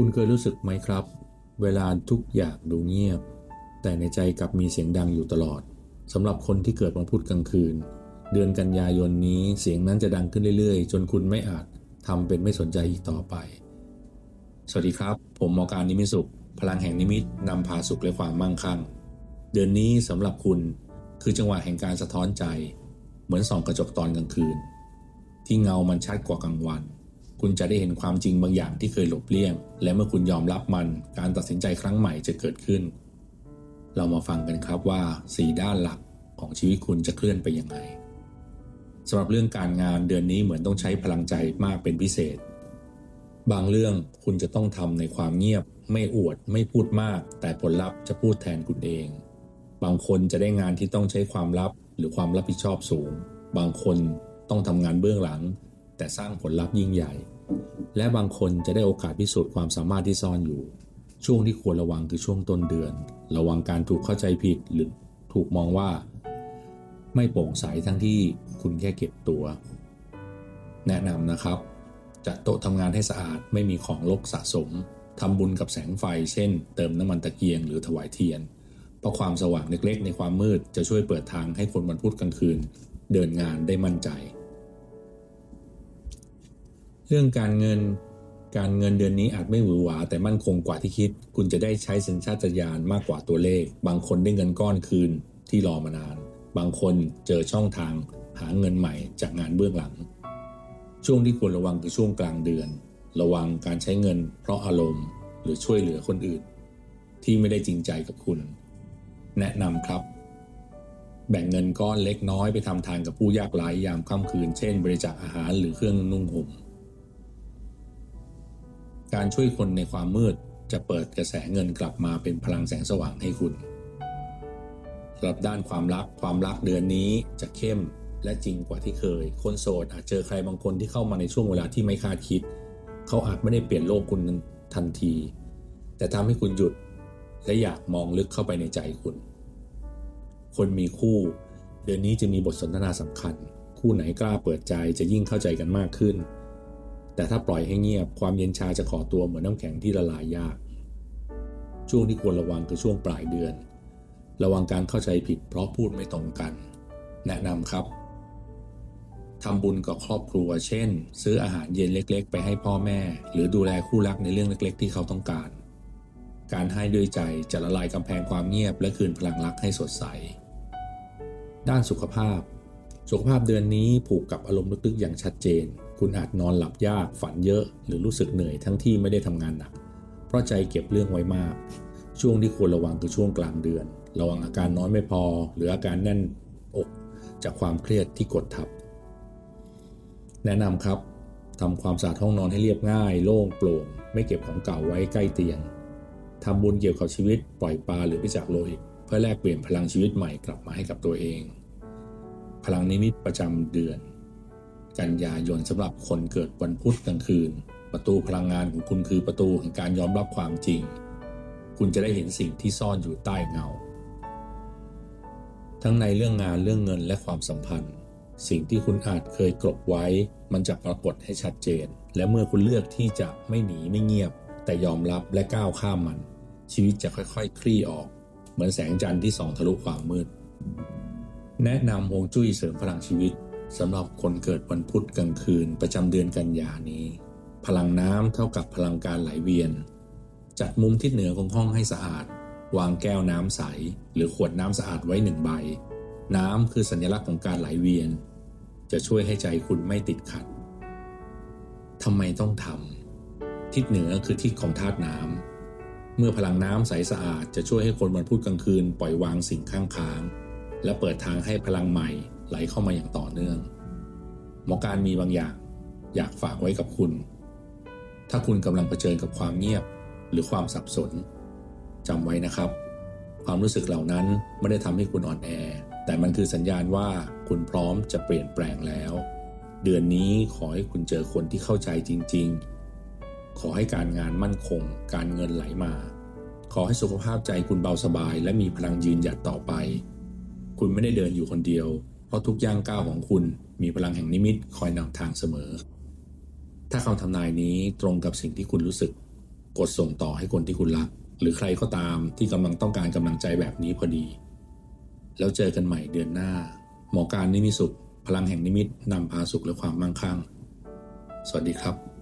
คุณเคยรู้สึกไหมครับ เวลาทุกอย่างดูเงียบ แต่ในใจกลับมีเสียงดังอยู่ตลอดสำหรับคนที่เกิดวันพุธกลางคืน เดือนกันยายนนี้เสียงนั้นจะดังขึ้นเรื่อยๆ จนคุณไม่อาจทำเป็นไม่สนใจอีกต่อไป สวัสดีครับ ผมหมอการนิมิสุข พลังแห่งนิมิตนำพาสุขและความมั่งคั่ง เดือนนี้สำหรับคุณคือจังหวะแห่งการสะท้อนใจ เหมือนส่องกระจกตอนกลางคืน ที่เงามันชัดกว่ากลางวัน คุณจะได้เห็นความจริงบางอย่างที่เคยหลบเลี่ยง และเมื่อคุณยอมรับมัน การตัดสินใจครั้งใหม่จะเกิดขึ้น เรามาฟังกันครับว่าสี่ด้านหลักของชีวิตคุณจะเคลื่อนไปยังไงสำหรับเรื่องการงานเดือนนี้เหมือนต้องใช้พลังใจมากเป็นพิเศษ บางเรื่องคุณจะต้องทำในความเงียบ ไม่อวด ไม่พูดมาก แต่ผลลัพธ์จะพูดแทนคุณเอง บางคนจะได้งานที่ต้องใช้ความลับ หรือความรับผิดชอบสูง บางคนต้องทำงานเบื้องหลัง แต่สร้างผลลัพธ์ยิ่งใหญ่ และบางคนจะได้โอกาสพิสูจน์ความสามารถที่ซ่อนอยู่ ช่วงที่ควรระวังคือช่วงต้นเดือน ระวังการถูกเข้าใจผิดหรือถูกมองว่า ไม่โปร่งใสทั้งที่คุณแค่เก็บตัว แนะนำนะครับ จัดโต๊ะทำงานให้สะอาดไม่มีของรกสะสมทำบุญกับแสงไฟ เช่น เติมน้ำมันตะเกียงหรือถวายเทียน เพราะความสว่างเล็กๆ ในความมืดจะช่วยเปิดทางให้คนวันพุธกลางคืน เดินงานได้มั่นใจ เรื่องการเงินการเงินเดือนนี้อาจไม่หวือหวา แต่มั่นคงกว่าที่คิด คุณจะได้ใช้สัญชาตญาณมากกว่าตัวเลข บางคนได้เงินก้อนคืนที่รอมานาน บางคนเจอช่องทางหาเงินใหม่จากงานเบื้องหลัง ช่วงที่ควรระวังคือช่วงกลางเดือน ระวังการใช้เงิน เพราะอารมณ์ หรือช่วยเหลือคนอื่น ที่ไม่ได้จริงใจกับคุณ แนะนำครับ แบ่งเงินก้อนเล็กน้อยไปทำทานกับผู้ยากไร้ยามค่ำคืน เช่น บริจาคอาหารหรือเครื่องนุ่งห่ม การช่วยคนในความมืดจะเปิดกระแสเงินกลับมาเป็นพลังแสงสว่างให้คุณสำหรับด้านความรักความรักเดือนนี้จะเข้มและจริงกว่าที่เคย คนโสดอาจเจอใครบางคนที่เข้ามาในช่วงเวลาที่ไม่คาดคิด เขาอาจไม่ได้เปลี่ยนโลกคุณทันที แต่ทำให้คุณหยุด และอยากมองลึกเข้าไปในใจคุณ คนมีคู่ เดือนนี้จะมีบทสนทนาสำคัญ คู่ไหนกล้าเปิดใจจะยิ่งเข้าใจกันมากขึ้น แต่ถ้าปล่อยให้เงียบความเย็นชาจะขอตัวเหมือนน้ำแข็งที่ละลายยาก ช่วงที่ควรระวังคือช่วงปลายเดือน ระวังการเข้าใจผิดเพราะพูดไม่ตรงกัน แนะนำครับทำบุญกับครอบครัว เช่น ซื้ออาหารเย็นเล็ก ๆ ไปให้พ่อแม่ หรือดูแลคู่รักในเรื่องเล็ก ๆ ที่เขาต้องการ การให้ด้วยใจจะละลายกำแพงความเงียบ และคืนพลังรักให้สดใส ด้านสุขภาพ สุขภาพเดือนนี้ผูกกับอารมณ์ลึกๆอย่างชัดเจน คุณอาจนอนหลับยากฝันเยอะ หรือรู้สึกเหนื่อยทั้งที่ไม่ได้ทำงานหนัก เพราะใจเก็บเรื่องไว้มาก ช่วงที่ควรระวังคือช่วงกลางเดือน ระวังอาการนอนไม่พอ หรืออาการแน่นอกจากความเครียดที่กดทับ แนะนำครับทำความสะอาดห้องนอนให้เรียบง่าย โล่งโปร่ง ไม่เก็บของเก่าไว้ใกล้เตียงทำบุญเกี่ยวกับชีวิตปล่อยปลาหรือพิจักโลหิตเพื่อแลกเปลี่ยนพลังชีวิตใหม่กลับมาให้กับตัวเอง พลังนิมิตประจำเดือน กันยายนสำหรับคนเกิดวันพุธกลางคืน ประตูพลังงานของคุณคือประตูแห่งการยอมรับความจริง คุณจะได้เห็นสิ่งที่ซ่อนอยู่ใต้เงา ทั้งในเรื่องงานเรื่องเงินและความสัมพันธ์ สิ่งที่คุณอาจเคยกลบไว้ มันจะปรากฏให้ชัดเจน และเมื่อคุณเลือกที่จะไม่หนีไม่เงียบ แต่ยอมรับและก้าวข้ามมัน ชีวิตจะค่อยๆคลี่ออก เหมือนแสงจันทร์ที่ส่องทะลุความมืด แนะนำฮวงจุ้ยเสริมพลังชีวิต สำหรับคนเกิดวันพุธกลางคืนประจำเดือนกันยานี้ พลังน้ำเท่ากับพลังการไหลเวียน จัดมุมทิศเหนือของห้องให้สะอาด วางแก้วน้ำใส หรือขวดน้ำสะอาดไว้หนึ่งใบ น้ำคือสัญลักษณ์ของการไหลเวียน จะช่วยให้ใจคุณไม่ติดขัดทำไมต้องทำทิศเหนือคือทิศของธาตุน้ำเมื่อพลังน้ำใสสะอาดจะช่วยให้คนวันพุธกลางคืนปล่อยวางสิ่งข้างค้างและเปิดทางให้พลังใหม่ ไหลเข้ามาอย่างต่อเนื่อง หมอการมีบางอย่างอยากฝากไว้กับคุณ ถ้าคุณกำลังเผชิญกับความเงียบหรือความสับสนจำไว้นะครับ ความรู้สึกเหล่านั้นไม่ได้ทำให้คุณอ่อนแอ แต่มันคือสัญญาณว่าคุณพร้อมจะเปลี่ยนแปลงแล้ว เดือนนี้ขอให้คุณเจอคนที่เข้าใจจริง ๆ ขอให้การงานมั่นคง การเงินไหลมา ขอให้สุขภาพใจคุณเบาสบาย และมีพลังยืนหยัดต่อไป คุณไม่ได้เดินอยู่คนเดียว เพราะทุกย่างก้าวของคุณมีพลังแห่งนิมิตคอยนำทางเสมอ ถ้าคำทำนายนี้ตรงกับสิ่งที่คุณรู้สึก กดส่งต่อให้คนที่คุณรัก หรือใครก็ตามที่กำลังต้องการกำลังใจแบบนี้พอดี แล้วเจอกันใหม่เดือนหน้า หมอการนิมิตสุข พลังแห่งนิมิตนำพาสุขและความมั่งคั่ง สวัสดีครับ